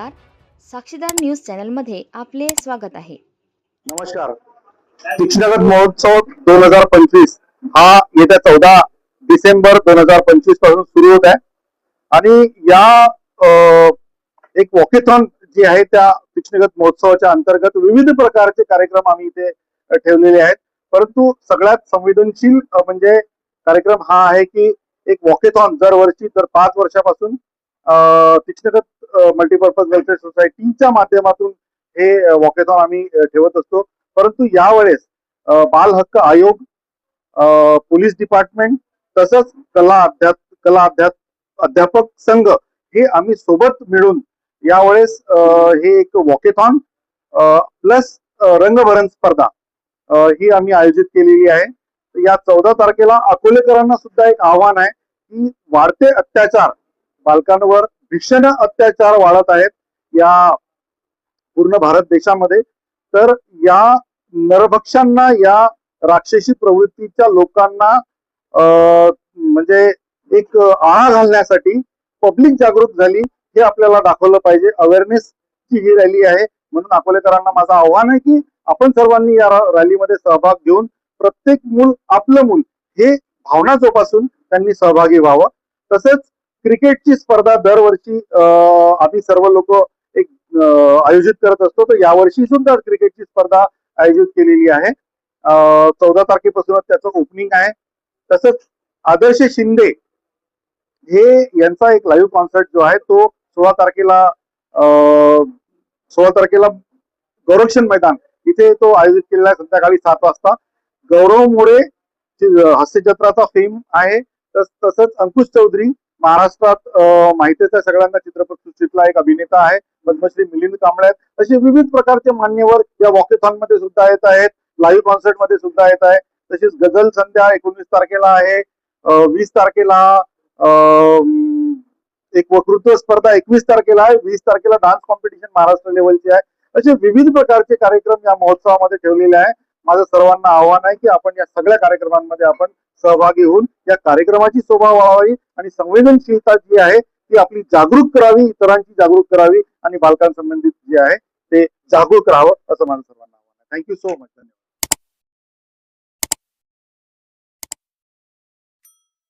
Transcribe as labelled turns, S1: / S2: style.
S1: नमस्कार. साक्षीदार न्यूज चॅनलमध्ये आपले स्वागत आहे.
S2: नमस्कार. तीक्ष्णगत महोत्सव दोन हजार पंचवीस हा येत्या चौदा डिसेंबर दोन हजार पंचवीसपासून सुरू होत आहे. आणि या एक वॉकेथॉन जी आहे त्या शिक्षणगत महोत्सवाच्या अंतर्गत विविध प्रकारचे कार्यक्रम आम्ही इथे ठेवलेले आहेत. परंतु सगळ्यात संवेदनशील म्हणजे कार्यक्रम हा आहे की एक वॉकेथॉन दरवर्षी तर पाच वर्षापासून शिक्षणगत मल्टीपर्पज वेलफेअर सोसायटीच्या माध्यमातून हे वॉकेथॉन आम्ही ठेवत असतो. परंतु यावेळेस बाल हक्क आयोग पोलीस डिपार्टमेंट तसंच कला अध्याप कला अध्याप अध्यापक संघ हे आम्ही सोबत मिळून यावेळेस हे एक वॉकेथॉन प्लस रंगभरण स्पर्धा ही आम्ही आयोजित केलेली आहे. या चौदा तारखेला अकोलेकरांना सुद्धा एक आव्हान आहे की वाढते अत्याचार बालकांवर भीषण अत्याचार वाढत आहेत या पूर्ण भारत देशामध्ये. तर या नरभक्षांना या राक्षसी प्रवृत्तीच्या लोकांना म्हणजे एक आळा घालण्यासाठी पब्लिक जागृत झाली हे आपल्याला दाखवलं पाहिजे. अवेअरनेस ची ही रॅली आहे. म्हणून अकोलेकरांना माझं आव्हान आहे की आपण सर्वांनी या रॅलीमध्ये सहभाग घेऊन प्रत्येक मूल आपलं मूल हे भावना जोपासून त्यांनी सहभागी व्हावं. तसंच क्रिकेटची स्पर्धा दरवर्षी आम्ही सर्व लोक एक आयोजित करत असतो. तर यावर्षी सुद्धा क्रिकेटची स्पर्धा आयोजित केलेली आहे. चौदा तारखेपासूनच त्याचं ओपनिंग आहे. तसंच आदर्श शिंदे हे यांचा एक लाईव्ह कॉन्सर्ट जो आहे तो सोळा तारखेला सोळा तारखेला गौरक्षण मैदान इथे तो आयोजित केलेला आहे संध्याकाळी सात वाजता. गौरव मोरे ची फेम आहे. तस- तसंच अंकुश चौधरी महाराष्ट्रात माहितीच आहे सगळ्यांना चित्रपट सृष्टीतला एक अभिनेता आहे पद्मश्री मिलिंद कांबळे आहेत. असे विविध प्रकारचे मान्यवर या वॉकेथॉनमध्ये सुद्धा येत आहेत लाईव्ह कॉन्सर्टमध्ये सुद्धा येत आहे तसेच गझल संध्या एकोणवीस तारखेला आहे वीस तारखेला एक वक्तृत्व स्पर्धा एकवीस तारखेला आहे वीस तारखेला डान्स कॉम्पिटिशन महाराष्ट्र लेवलची आहे. असे विविध प्रकारचे कार्यक्रम या महोत्सवामध्ये ठेवलेले आहे. माझं सर्वांना आव्हान आहे की आपण या सगळ्या कार्यक्रमांमध्ये आपण सहभागी होऊन या कार्यक्रमाची शोभा वाढवावी आणि संवेदनशीलता जी आहे ती आपली जागरूक करावी इतरांची जागरूक करावी आणि बालकांसंबंधित जे आहे ते जागरूक राहावं असं माझं सर्वांना आव्हान आहे. थँक्यू सो मच धन्यवाद.